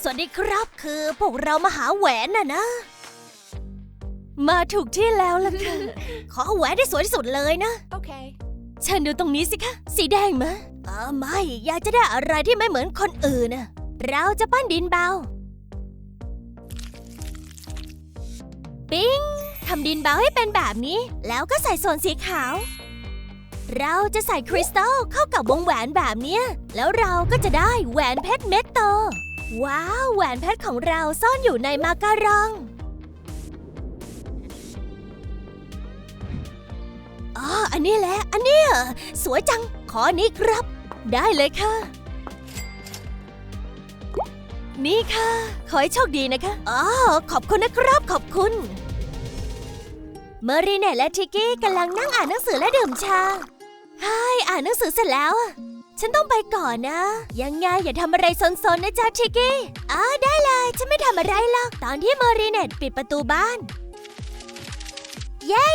สวัสดีครับคือพวกเรามาหาแหวนน่ะนะ มาถูกที่แล้วล่ะค่ะ ขอแหวนที่สวยที่สุดเลยนะ Okay. เชิญดูตรงนี้สิคะ สีแดงมะเออไม่อยากจะได้อะไรที่ไม่เหมือนคนอื่นน่ะเราจะปั้นดินเบา ปิ๊งทำดินเบาให้เป็นแบบนี้ แล้วก็ใส่ส่วนสีขาว เราจะใส่คริสตัลเข้ากับวงแหวนแบบเนี้ย แล้วเราก็จะได้แหวนเพชรเม็ดโต ว้าว แหวนเพชรของเราซ่อนอยู่ในมาการอง อ๋อ อันนี้แหละ อันเนี้ยสวยจัง ขออันนี้ครับ ได้เลยค่ะ นี่ค่ะ ขอให้โชคดีนะคะ อ๋อ ขอบคุณนะครับ ขอบคุณเมอรีเนตและทิกกี้กำลังนั่งอ่านหนังสือและดื่มชา ใช่อ่านหนังสือเสร็จแล้ว ฉันต้องไปก่อนนะ ยังไงอย่าทำอะไรซนๆนะจ๊ะทิกกี้อ๋อได้เลย ฉันไม่ทำอะไรหรอก ตอนที่มอรีเนตปิดประตูบ้าน เย้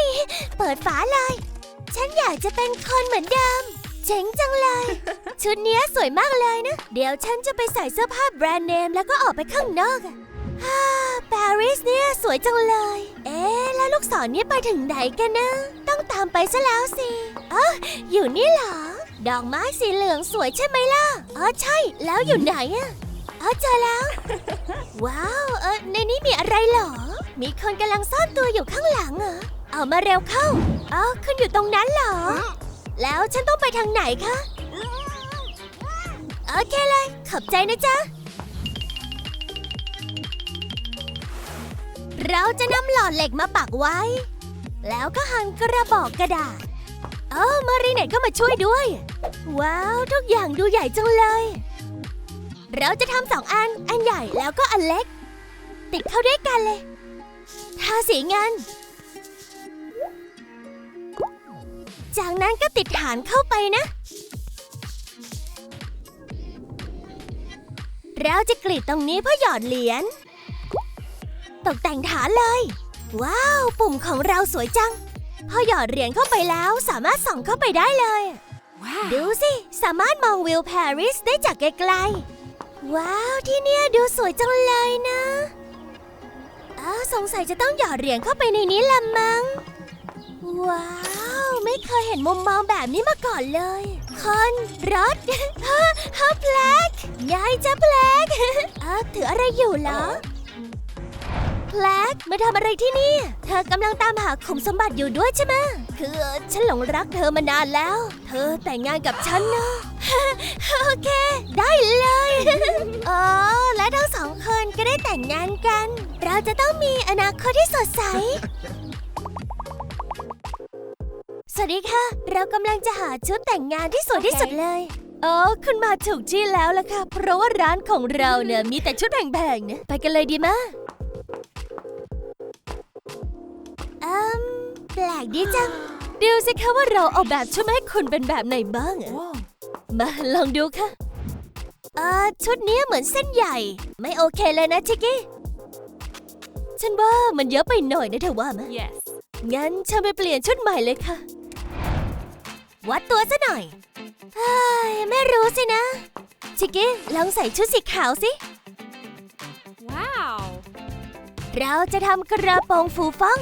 เปิดฝาเลย ฉันอยากจะเป็นคนเหมือนเดิม เจ๋งจังเลย ชุดเนี้ยสวยมากเลยนะ เดี๋ยวฉันจะไปใส่เสื้อผ้าแบรนด์เนมแล้วก็ออกไปข้างนอกอะฮ่าปารีสเนี่ยสวยจังเลย เอ๊ะ แล้วลูกศรเนี่ยไปถึงไหนกันนะ ต้องตามไปซะแล้วสิ อ๋ออยู่นี่เหรอ ดอกไม้สีเหลืองสวยใช่ไหมล่ะอ๋อใช่ แล้วอยู่ไหนอะอ๋อเจอแล้ว ว้าว เออในนี้มีอะไรเหรอ มีคนกำลังซ่อนตัวอยู่ข้างหลังเหรอเอามาเร็วเข้าอ๋อขึ้นอยู่ตรงนั้นเหรอ แล้วฉันต้องไปทางไหนคะ โอเคเลย ขอบใจนะจ๊ะ เราจะนำหลอดเหล็กมาปักไว้ แล้วก็หั่นกระบอกกระดาษ เออมารีเน็ตก็มาช่วยด้วย ว้าว ทุกอย่างดูใหญ่จังเลย เราจะทำสองอัน อันใหญ่แล้วก็อันเล็ก ติดเข้าด้วยกันเลย ทาสีเงินจากนั้นก็ติดฐานเข้าไปนะ เราจะกรีดตรงนี้เพื่อหยอดเหรียญ ตกแต่งฐานเลย ว้าว ปุ่มของเราสวยจัง พอหยอดเหรียญเข้าไปแล้วสามารถส่องเข้าไปได้เลย Wow. ดูสิ สามารถมองวิวปารีสได้จากไกลๆ ว้าว ที่เนี่ยดูสวยจังเลยนะอ้าวสงสัยจะต้องหยอดเหรียญเข้าไปในนี้ละมัง้ง ว้าว ไม่เคยเห็นมุมมองแบบนี้มาก่อนเลยคนรถฮะฮะแพลกยายจะแพลกอะถืออะไรอยู่เหรอ แพลกมาทำอะไรที่นี่ เธอกำลังตามหาขุมสมบัติอยู่ด้วยใช่ไหมคือฉันหลงรักเธอมานานแล้ว เธอแต่งงานกับฉันนะ โอเค ได้เลย อ๋อ และทั้งสองคนก็ได้แต่งงานกัน เราจะต้องมีอนาคตที่สดใส สวัสดีค่ะ เรากำลังจะหาชุดแต่งงานที่สวยที่สุดเลยเออคุณมาถูกที่แล้วล่ะค่ะ เพราะว่าร้านของเราเนี่ยมีแต่ชุดแพงๆนะ ไปกันเลยดีมะ ปลกดีจัง ดูสิคะว่าเราออกแบบชุดมาให้คุณเป็นแบบไหนบ้างอะ Whoa. มาลองดูค่ะ เออชุดนี้เหมือนเส้นใหญ่ ไม่โอเคเลยนะชิกกี้ ฉันว่ามันเยอะไปหน่อยนะเธอว่าไหม Yes. งั้นฉันไปเปลี่ยนชุดใหม่เลยค่ะ วัดตัวซะหน่อยเฮ้ยไม่รู้สินะ ชิกกี้ลองใส่ชุดสีขาวสิ Wow. เราจะทำกระโปรงฟูฟ่อง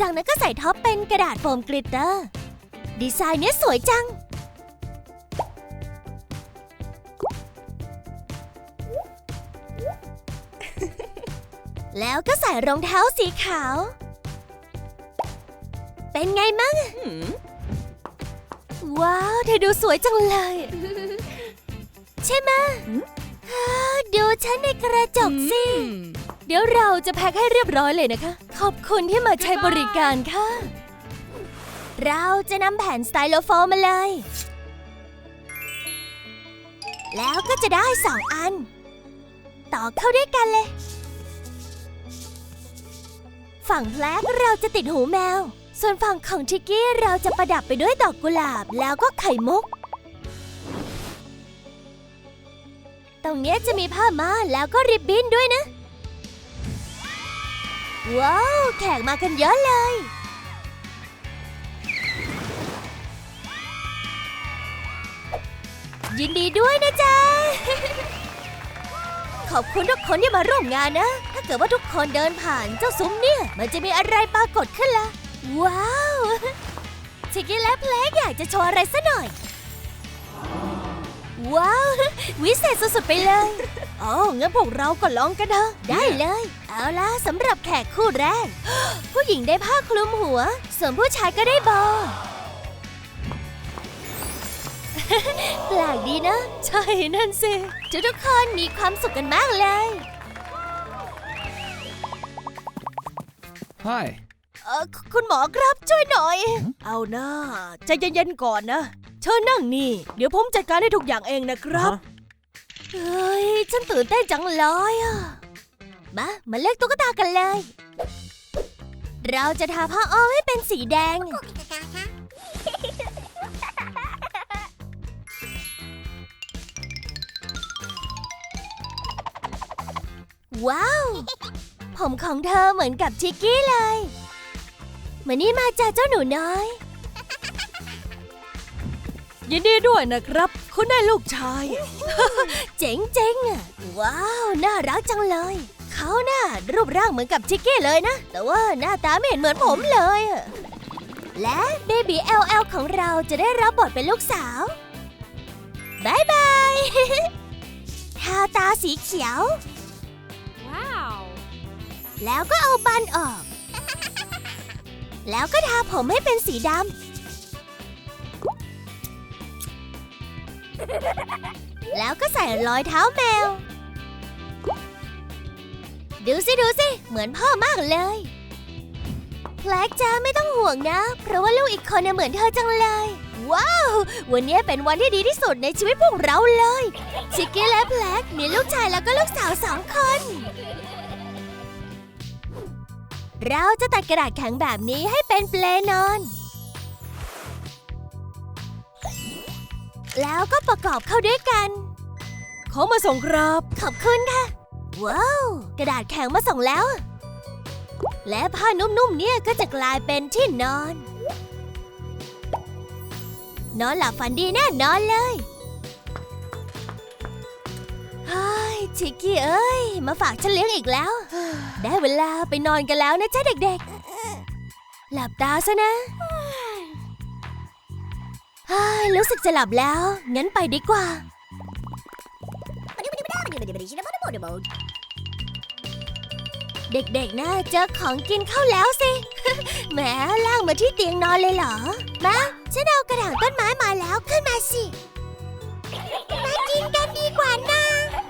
จากนั้นก็ใส่ท็อปเป็นกระดาษโฟมกลิตเตอร์ ดีไซน์เนี้ยสวยจัง แล้วก็ใส่รองเท้าสีขาว เป็นไงมั่ง Hmm. ว้าว เธอดูสวยจังเลย ใช่ไหมะหืมฮ่าดูฉันในกระจกสิ Hmm. เดี๋ยวเราจะแพ็คให้เรียบร้อยเลยนะคะ ขอบคุณที่มาใช้บริการค่ะ เราจะนำแผ่นสไตโลโฟมมาเลย แล้วก็จะได้สองอัน ต่อเข้าด้วยกันเลย ฝั่งแพลกเราจะติดหูแมว ส่วนฝั่งของทิกกี้เราจะประดับไปด้วยดอกกุหลาบแล้วก็ไข่มุกตรงนี้จะมีผ้าม่านแล้วก็ริบบิ้นด้วยนะ ว้าว แขกมากันเยอะเลย ยินดีด้วยนะจ๊ะ ขอบคุณทุกคนที่มาร่วมงานนะ ถ้าเกิดว่าทุกคนเดินผ่านเจ้าซุ้มเนี่ย มันจะมีอะไรปรากฏขึ้นละว้าวชิคกี้และเพลกอยากจะโชว์อะไรซะหน่อย ว้าว วิเศษสุดๆไปเลยอ๋องั้นพวกเราก็ลองกันเถอะได้เลย เอาล่ะสำหรับแขกคู่แรก ผู้หญิงได้ผ้าคลุมหัว ส่วนผู้ชายก็ได้บอแปลกดีนะ ใช่นั่นสิทุกทุกๆคนมีความสุขกันมากเลย Hi. เออคุคุณหมอครับช่วยหน่อย เอาหน้าใจเย็นๆก่อนนะเชิญนั่งนี่ เดี๋ยวผมจัดการให้ทุกอย่างเองนะครับ เฮ้ย ฉันตื่นเต้นจังเลยอะ มา มาเลือกตุ๊กตากันเลย เราจะทาผ้าอ้อมให้เป็นสีแดง ว้าว ผมของเธอเหมือนกับชิกกี้เลย มานี่มาจ้าเจ้าหนูน้อย ยินดีด้วยนะครับ คุณได้ลูกชาย เจ๋งเจ๋งๆอะว้าว น่ารักจังเลย เขาน่ะรูปร่างเหมือนกับชิกกี้เลยนะ แต่ว่าหน้าตาไม่เห็นเหมือนผมเลยอะและเบบี LL ของเราจะได้รับบทเป็นลูกสาวบายบาย ทาตาสีเขียว Wow. แล้วก็เอาบันออก แล้วก็ทาผมให้เป็นสีดำ แล้วก็ใส่รอยเท้าแมว ดูสิดูสิ เหมือนพ่อมากเลยแพลกจ้าไม่ต้องห่วงนะ เพราะว่าลูกอีกคนน่เหมือนเธอจังเลย ว้าว วันนี้เป็นวันที่ดีที่สุดในชีวิตพวกเราเลย ชิกกี้และแพลกมีลูกชายแล้วก็ลูกสาวสองคน เราจะตัดกระดาษแข็งแบบนี้ให้เป็นเปลนอน แล้วก็ประกอบเข้าด้วยกันขอมาส่งครับ ขอบคุณค่ะ ว้าว กระดาษแข็งมาส่งแล้ว และผ้านุ่มๆเนี่ยก็จะกลายเป็นที่นอน นอนหลับฝันดีแน่นอนเลยเฮ้ยชิกกี้เอ้ย มาฝากฉันเลี้ยงอีกแล้ว ได้เวลาไปนอนกันแล้วนะจ๊ะเด็กๆ หลับตาซะนะเฮ้ย รู้สึกจะหลับแล้ว งั้นไปดีกว่า เด็กๆนะเจอของกินเข้าแล้วสิ แหมล่างมาที่เตียงนอนเลยเหรอ มาฉันเอากระถางต้นไม้มาแล้วขึ้นมาสิ มากินกันดีกว่านะ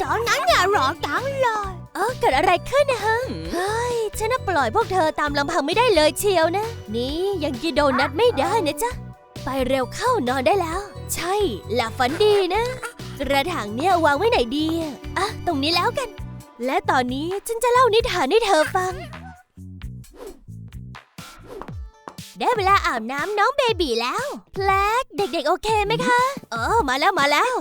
ตอนนั้นอย่ารอตังเลยเออเกิดอะไรขึ้นนะฮะ เฮ้ย ฉันน่ะปล่อยพวกเธอตามลำพังไม่ได้เลยเชียวนะ นี่ยังกินโดนัทไม่ได้นะจ๊ะ ไปเร็วเข้านอนได้แล้ว ใช่หลับฝันดีนะ กระถางเนี่ยวางไว้ไหนดีอะตรงนี้แล้วกัน และตอนนี้ฉันจะเล่านิทานให้เธอฟัง ได้เวลาอาบน้ำน้องเบบีแล้วแพลกเด็กๆโอเคไหมคะเออมาแล้วมาแล้ว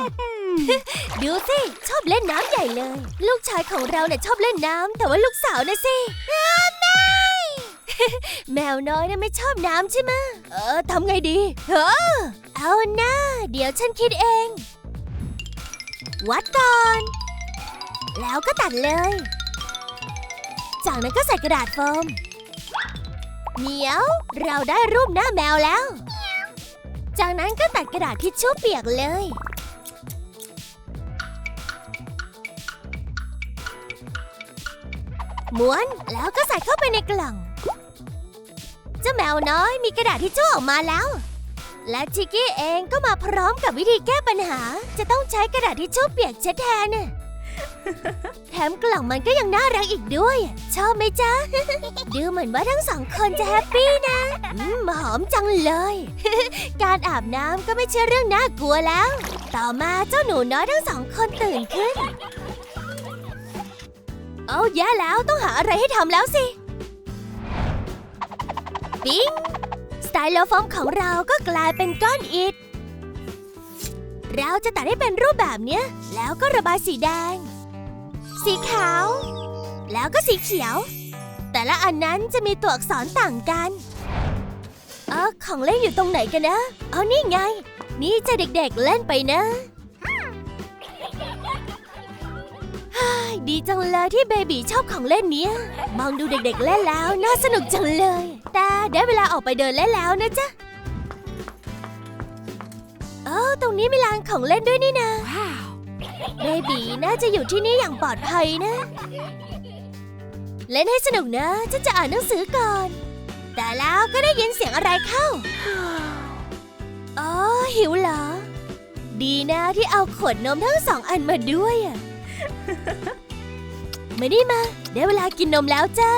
ดูสิชอบเล่นน้ำใหญ่เลย ลูกชายของเราเนี่ยชอบเล่นน้ำแต่ว่าลูกสาวน่ะสิ แมวน้อยเนี่ยไม่ชอบน้ำใช่ไหมเออทำไงดีเออเอาหน้า เดี๋ยวฉันคิดเอง วัดก่อน แล้วก็ตัดเลย จากนั้นก็ใส่กระดาษโฟมเหนียว เราได้รูปหน้าแมวแล้ว จากนั้นก็ตัดกระดาษทิชชู่เปียกเลยม้วนแล้วก็ใส่เข้าไปในกล่อง เจ้าแมวน้อยมีกระดาษทิชชู่ออกมาแล้ว และชิกกี้เองก็มาพร้อมกับวิธีแก้ปัญหา จะต้องใช้กระดาษทิชชู่เปียกเช็ดแทนน่ะแถมกล่องมันก็ยังน่ารักอีกด้วย ชอบไหมจ๊ะ ดูเหมือนว่าทั้งสองคนจะแฮปปี้นะหอมจังเลย การอาบน้ำก็ไม่ใช่เรื่องน่ากลัวแล้ว ต่อมาเจ้าหนูน้อยทั้งสองคนตื่นขึ้น เอาแย่แล้วต้องหาอะไรให้ทำแล้วสิ ปิ๊งสไตล์โลโฟมของเราก็กลายเป็นก้อนอิฐ เราจะตัดให้เป็นรูปแบบเนี้ย แล้วก็ระบายสีแดง สีขาว แล้วก็สีเขียว แต่ละอันนั้นจะมีตัวอักษรต่างกันเออของเล่นอยู่ตรงไหนกันนะเอานี่ไง นี่จะเด็กๆเล่นไปนะดีจังเลยที่เบบีชอบของเล่นเนี้ย มองดูเด็กๆเล่นแล้ว น่าสนุกจังเลย แต่ได้เวลาออกไปเดินเล่นแล้วนะจ๊ะเออตรงนี้มีลานของเล่นด้วยนี่นะ Wow. เบบีน่าจะอยู่ที่นี่อย่างปลอดภัยนะ เล่นให้สนุกนะ ฉันจะอ่านหนังสือก่อน แต่แล้วก็ได้ยินเสียงอะไรเข้า อ๋อ หิวเหรอ ดีนะที่เอาขวดนมทั้งสองอันมาด้วยอะมานี่มา ได้เวลากินนมแล้วจ้า